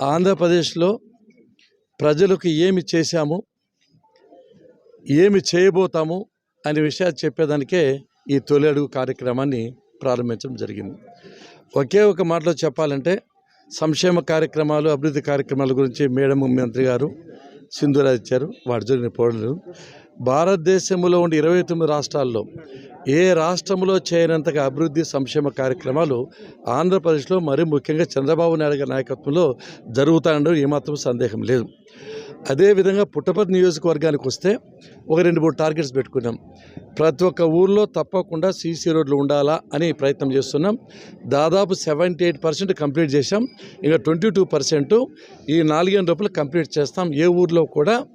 ఆంధ్రప్రదేశ్లో ప్రజలకు ఏమి చేశాము ఏమి చేయబోతాము అనే విషయాలు చెప్పేదానికే ఈ తొలి అడుగు కార్యక్రమాన్ని ప్రారంభించడం జరిగింది. ఒకే ఒక మాటలో చెప్పాలంటే సంక్షేమ కార్యక్రమాలు అభివృద్ధి కార్యక్రమాల గురించి మేడం మంత్రి గారు సింధురాజ్ ఇచ్చారు వాటి జరిగిన పోడలు భారతదేశంలో ఉండే ఇరవై తొమ్మిది రాష్ట్రాల్లో ఏ రాష్ట్రంలో చేయనంతగా అభివృద్ధి సంక్షేమ కార్యక్రమాలు ఆంధ్రప్రదేశ్లో మరీ ముఖ్యంగా చంద్రబాబు నాయుడు గారి నాయకత్వంలో జరుగుతాయనడం ఏమాత్రం సందేహం లేదు. అదేవిధంగా పుట్టపర్తి నియోజకవర్గానికి వస్తే ఒక రెండు మూడు టార్గెట్స్ పెట్టుకున్నాం. ప్రతి ఒక్క ఊర్లో తప్పకుండా సీసీ రోడ్లు ఉండాలా అని ప్రయత్నం చేస్తున్నాం. దాదాపు సెవెంటీ ఎయిట్ పర్సెంట్ కంప్లీట్ చేశాం. ఇంకా ట్వంటీ టూ పర్సెంట్ ఈ నాలుగేళ్ళ లోపల కంప్లీట్ చేస్తాం. ఏ ఊర్లో కూడా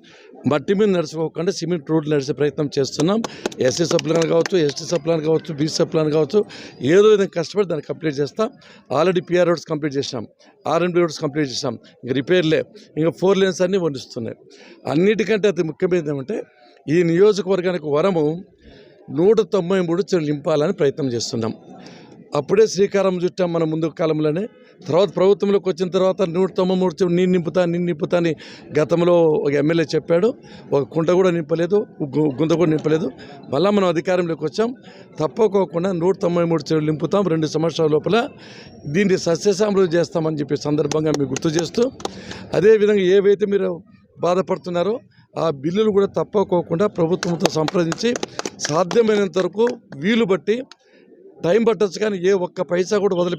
మట్టి మీద నడుచుకోకుండా సిమెంట్ రోడ్లు నడిచే ప్రయత్నం చేస్తున్నాం. ఎస్సీ సప్లాన్ కావచ్చు ఎస్టీ సప్లాన్ కావచ్చు బీసీ సప్లాన్ కావచ్చు ఏదో విధంగా కష్టపడి దాన్ని కంప్లీట్ చేస్తాం. ఆల్రెడీ పిఆర్ రోడ్స్ కంప్లీట్ చేసాం ఆర్ఎండి రోడ్స్ కంప్లీట్ చేసాం ఇంక రిపేర్లే ఇంకా ఫోర్ లేన్స్ అన్నీ వండిస్తున్నాయి. అన్నిటికంటే అతి ముఖ్యమైనది ఏమంటే ఈ నియోజకవర్గానికి వరము నూట తొంభై మూడు నింపాలని ప్రయత్నం చేస్తున్నాం. అప్పుడే శ్రీకారం చుట్టాం మన ముందు కాలంలోనే. తర్వాత ప్రభుత్వంలోకి వచ్చిన తర్వాత నూట తొంభై మూడు చెరువులు నేను నింపుతా నేను నింపుతా అని గతంలో ఒక ఎమ్మెల్యే చెప్పాడు. ఒక కుంట కూడా నింపలేదు గు- గుంత కూడా నింపలేదు. మళ్ళీ మనం అధికారంలోకి వచ్చాం. తప్పకోకుండా నూట తొంభై మూడు చెరువులు నింపుతాం రెండు సంవత్సరాల లోపల. దీన్ని సస్యశామలు చేస్తామని చెప్పి సందర్భంగా మీకు గుర్తు చేస్తూ. అదేవిధంగా ఏవైతే మీరు బాధపడుతున్నారో ఆ బిల్లులు కూడా తప్పకోకుండా ప్రభుత్వంతో సంప్రదించి సాధ్యమైనంత వరకు వీలు బట్టి టైం పట్టొచ్చు కానీ ఏ ఒక్క పైసా కూడా వదిలి